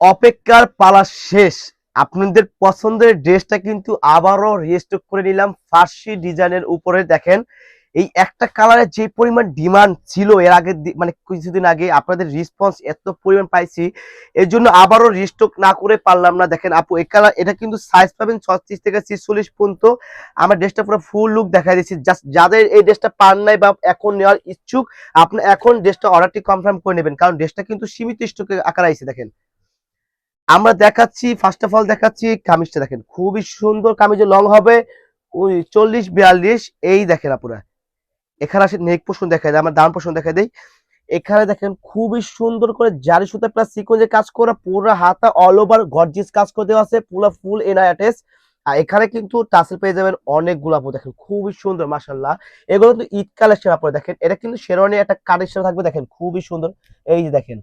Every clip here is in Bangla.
অপেক্ষার পালা শেষ। আপনাদের পছন্দের ড্রেসটা কিন্তু আবারও রিস্টক করে নিলাম ফার্সি ডিজাইনের উপরে। দেখেন, এই একটা কালারের যে পরিমাণ ডিমান্ড ছিল এর আগে মানে কিছুদিন আগে, আপনাদের রেসপন্স এত পরিমাণ পাইছি, এর জন্য আবারও রিস্টক না করে পারলাম না। দেখেন আপু, এই কালার এটা কিন্তু সাইজ পাবেন ছত্রিশ থেকে ছিচল্লিশ পর্যন্ত। আমার ড্রেসটা পুরো ফুল লুক দেখাই দিচ্ছি। জাস্ট যাদের এই ড্রেসটা পান নাই বা এখন নেওয়ার ইচ্ছুক, আপনি এখন ড্রেসটা অর্ডারটি কনফার্ম করে নেবেন। কারণ ড্রেসটা কিন্তু সীমিত স্টকে আকার আইছে, দেখেন। আমরা দেখাচ্ছি ফার্স্ট অফ অল দেখাচ্ছি কামিজটা দেখেন, খুবই সুন্দর কামিজের লং হবে। চল্লিশ, বিয়াল্লিশ, এই দেখেন আপনারা এখানে আসে নেক পোষণ দেখা যায় আমার ডান পোষণ দেখা দেয় এখানে দেখেন, খুবই সুন্দর করে জারি সুতা প্লাস সিকোয়েন্সের কাজ করা, পুরো হাতা অল ওভার গর্জিয়াস কাজ করে দেওয়া আছে, পুরো ফুল এনআই অ্যাটাচ আর এখানে কিন্তু টাসেল পেয়ে যাবেন অনেক গোলাপ দেখেন, খুবই সুন্দর মাশাল্লাহ এগুলো কিন্তু ঈদ কালেকশন আপনারা দেখেন, এটা কিন্তু শেরওয়ানি একটা কালেকশন থাকবে, দেখেন, খুবই সুন্দর। এই যে দেখেন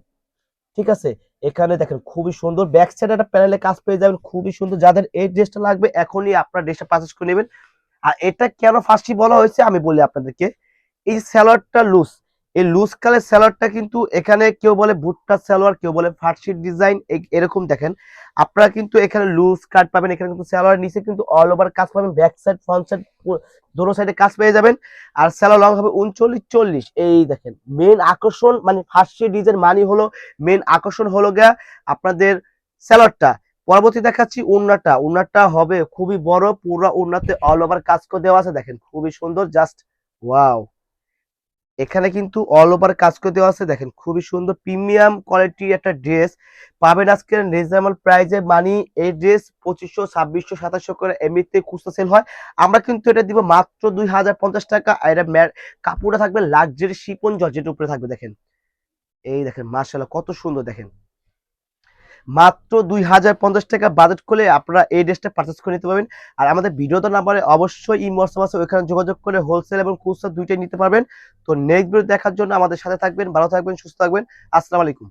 ঠিক আছে? এখানে দেখেন, খুবই সুন্দর। ব্যাক সাইড একটা প্যানেলে কাজ পেয়ে যাবেন, খুবই সুন্দর। যাদের এই ড্রেসটা লাগবে, এখনই আপনার ড্রেসটা পারচেস করে নেবেন। আর এটা কেন ফার্স্টই বলা হয়েছে, আমি বলি আপনাদেরকে। এই স্যালোয়ারটা লুজ এই লুজ কালের স্যালোয়ারটা কিন্তু এখানে কেউ বলে ভুট্টা সালোয়ার কেউ বলে ফার্সির ডিজাইন এরকম দেখেন। আপনারা কিন্তু এখানে লুজ কাট পাবেন, এখানে কিন্তু স্যালোয়ার নিচে কিন্তু অল ওভার কাজ পাবেন ব্যাক সাইড ফ্রন্ট সাইড দোনো সাইডে কাজ পেয়ে যাবেন। আর স্যালোয়ার লং হবে উনচল্লিশ, চল্লিশ। এই দেখেন মেন আকর্ষণ মানে ফার্সি ডিজাইন মানি হলো মেন আকর্ষণ হলো গিয়া আপনাদের স্যালোয়ারটা পরবর্তী দেখাচ্ছি উন্নাটা। উন্নাটা হবে খুবই বড়, পুরো উন্নাতে অল ওভার কাজ করে দেওয়া আছে, দেখেন, খুবই সুন্দর জাস্ট ওয়াও এখানে কিন্তু অল ওভার কাজ করে দেওয়া আছে। দেখেন, খুবই সুন্দর প্রিমিয়াম কোয়ালিটি একটা ড্রেস পাবেন আজকের রিজনেবল প্রাইজে মানি এই ড্রেস পঁচিশশো, ছাব্বিশশো, সাতাশশো করে এমনিতে খুচরা সেল হয়। আমরা কিন্তু এটা দিব মাত্র দুই হাজার পঞ্চাশ টাকা। আর এটা কাপড়টা থাকবে লাক্সারি শিপন জর্জেটের উপরে থাকবে, দেখেন। এই দেখেন মার্শাল কত সুন্দর, দেখেন। মাত্র দুই হাজার পঞ্চাশ টাকা বাজেট করলে আপনারা এই ড্রেসটা পারচেস করে নিতে পারবেন। আর আমাদের ভিডিওতে নাম্বারে অবশ্যই ই মর্সম আছে, ওইখানে যোগাযোগ করে হোলসেল এবং খুচরা দুইটাই নিতে পারবেন। তো নেক্সট ভিডিও দেখার জন্য আমাদের সাথে থাকবেন, ভালো থাকবেন, সুস্থ থাকবেন। আসসালামু আলাইকুম।